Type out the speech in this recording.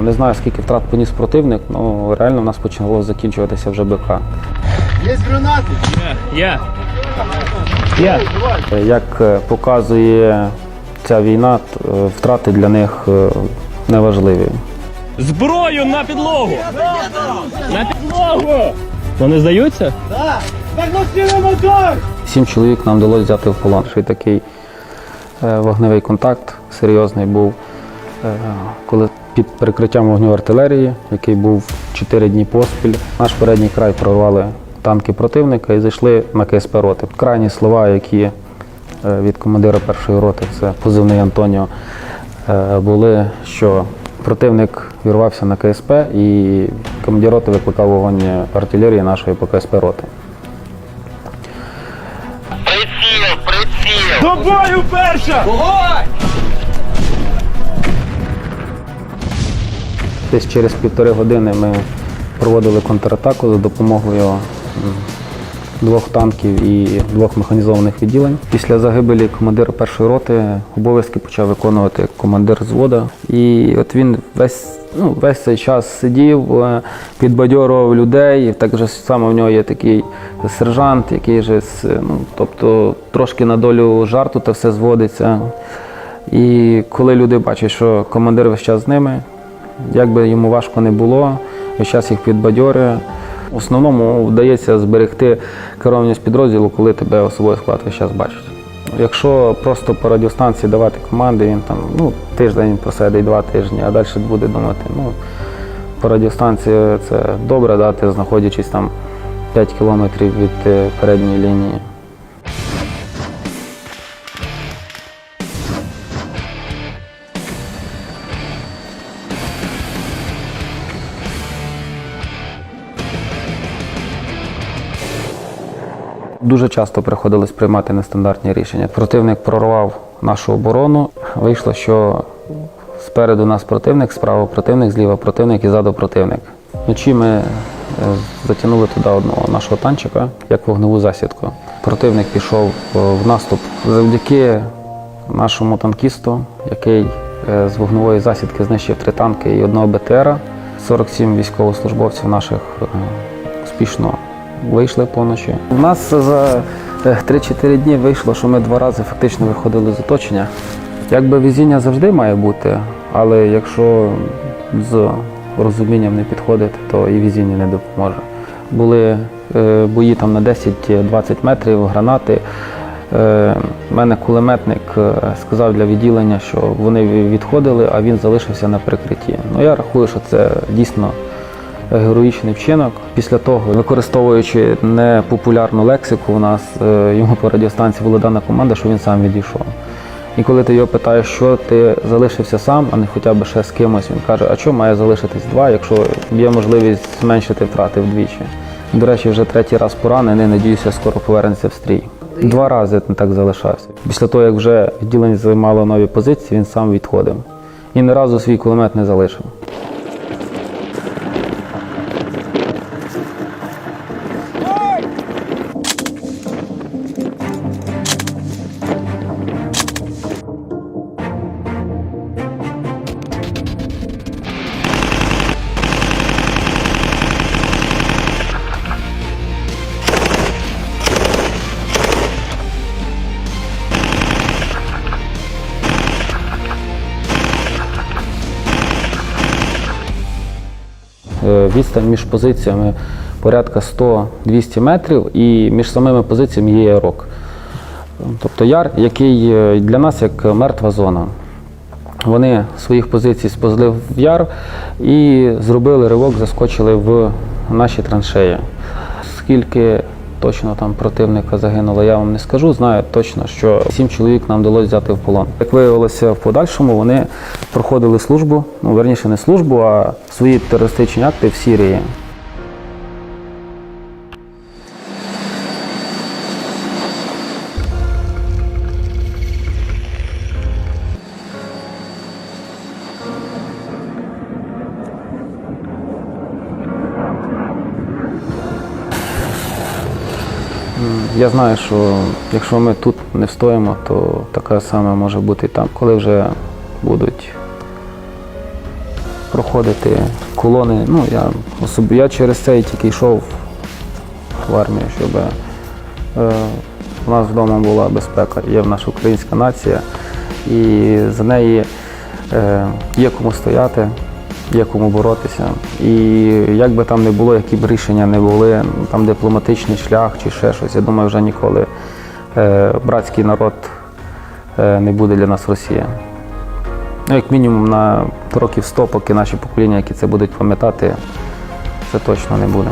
Не знаю, скільки втрат поніс противник, але реально в нас почало закінчуватися вже БК. Є гранати! Є. Є. Як е, показує ця війна, е, втрати для них е, неважливі. Зброю на підлогу! На підлогу! Вони здаються? Сім чоловік нам вдалося взяти в полон. Ще такий вогневий контакт серйозний був, коли під прикриттям вогню артилерії, який був 4 дні поспіль, наш передній край прорвали танки противника і зайшли на КСП роти. Крайні слова, які е, від командира першої роти, це позивний Антоніо, е, були, що противник вірвався на КСП і командир роти викликав вогонь артилерії нашої по КСП роти. До бою перша! Десь через півтори години ми проводили контратаку за допомогою двох танків і двох механізованих відділень. Після загибелі командира першої роти обов'язки почав виконувати командир звода. І от він весь, ну, весь цей час сидів, е, підбадьорував людей. Так же само в нього є такий сержант, який же ну, тобто трошки на долю жарту та все зводиться. І коли люди бачать, що командир весь час з ними, як би йому важко не було, час їх підбадьорює. В основному вдається зберегти керівність підрозділу, коли тебе особовий склад весь час бачить. Якщо просто по радіостанції давати команди, він там ну, тиждень просидить, два тижні, а далі буде думати, ну, по радіостанції це добре дати, знаходячись там 5 кілометрів від е, передньої лінії. Дуже часто приходилось приймати нестандартні рішення. Противник прорвав нашу оборону. Вийшло, що спереду нас противник, справа противник, зліва противник і ззаду противник. Вночі ми е, затягнули туди одного нашого танчика, як вогневу засідку. Противник пішов е, в наступ завдяки нашому танкісту, який е, з вогневої засідки знищив три танки і одного БТРа. 47 військовослужбовців наших успішно вийшли поночі. У нас за е, 3-4 дні вийшло, що ми два рази фактично виходили з оточення. Якби везіння завжди має бути, але якщо з розумінням не підходити, то і везіння не допоможе. Були е, бої там на 10-20 метрів, гранати. Е, У мене кулеметник е, сказав для відділення, що вони відходили, а він залишився на прикритті. Ну я рахую, що це дійсно героїчний вчинок. Після того, використовуючи непопулярну лексику, у нас е, йому по радіостанції була дана команда, що він сам відійшов. І коли ти його питаєш, що ти залишився сам, а не хоча б ще з кимось, він каже, а що має залишитись два, якщо є можливість зменшити втрати вдвічі. До речі, вже третій раз поранений, надіюся, скоро повернеться в стрій. Два рази так залишався. Після того, як вже відділення займало нові позиції, він сам відходив. І ні разу свій кулемет не залишив. Відстань між позиціями порядка 100-200 метрів, і між самими позиціями є ярок. Тобто яр, який е, для нас як мертва зона. Вони своїх позицій сповзли в яр і зробили ривок, заскочили в наші траншеї. Скільки точно там противника загинуло, я вам не скажу. Знаю точно, що сім чоловік нам вдалося взяти в полон. Як виявилося в подальшому, вони проходили службу, ну верніше не службу, а свої терористичні акти в Сірії. Я знаю, що якщо ми тут не встоїмо, то таке саме може бути і там, коли вже будуть проходити колони. Ну, я, особ... я через це тільки йшов в армію, щоб е, у нас вдома була безпека. Є в наша українська нація, і за неї е, є кому стояти, є кому боротися. І як би там не було, які б рішення не були, там дипломатичний шлях чи ще щось, я думаю, вже ніколи е, братський народ е, не буде для нас Росія. Ну, як мінімум на років 100, поки наші покоління, які це будуть пам'ятати, це точно не буде.